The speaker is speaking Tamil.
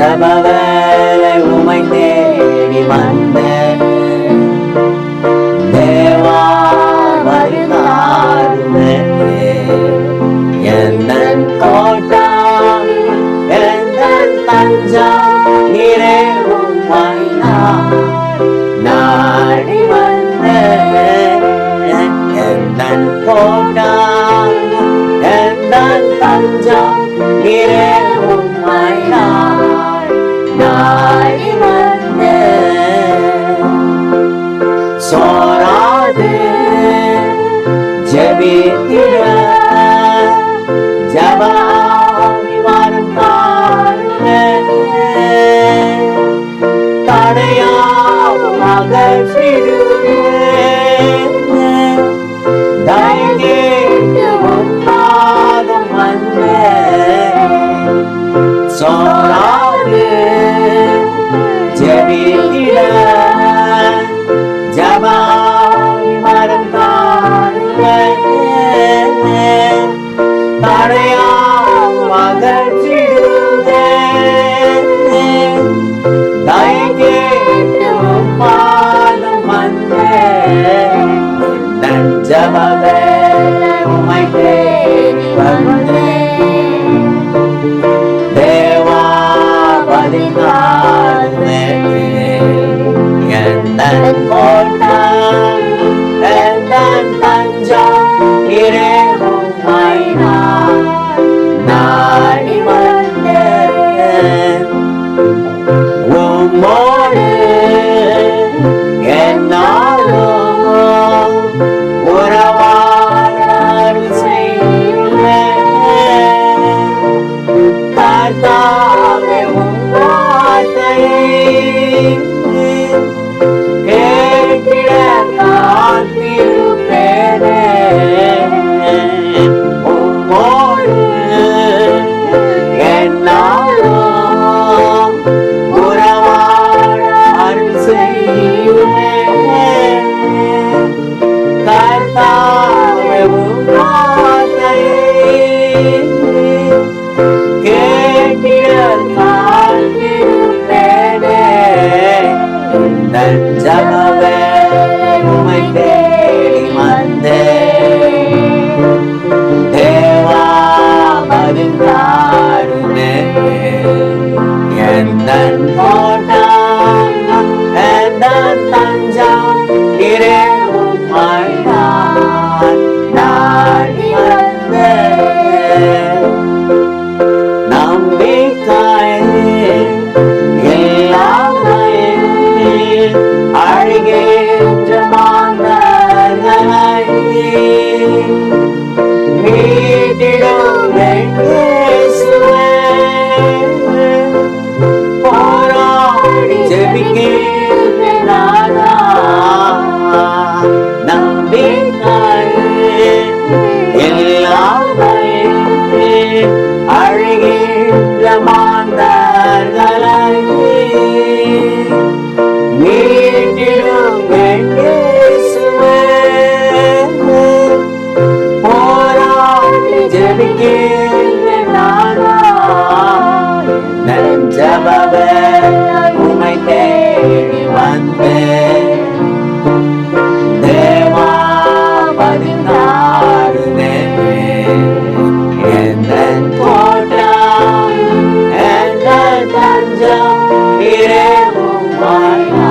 ஜபவேலை உமை தேடி வந்த தேவா வருந்தாருமே. எந்தன் கோட்டா எந்தன் தஞ்சம் நீரே உம்மை நாடி வந்தேன். எந்தன் கோட்டா எந்தன் நீரே そう உந்தன் ஜபவேலை உம்மை தேடி வந்தேன் தேவா பதினாலுமே எந்தன் கோட்டம் எந்தன் தஞ்சம் இரே உம்மை நான் நாடி வந்தேன். உம்மோடு அருள் செய்வேன். கர்த்தாவே உம் வார்த்தையை கேட்டிட காத்திருப்பேனே. உந்தன் ஜபவேலை உம்மை தேடி வந்தேன். தேவா வருந்தாருமே. எந்தன் நம்பிக்கை இல்லாமையே அழுகின்ற மாந்தர்களை மீட்டிடும் போராடி நானா. தேடி வந்தேன். கோட்டம் எந்தன் தஞ்சம் இரே உம்மை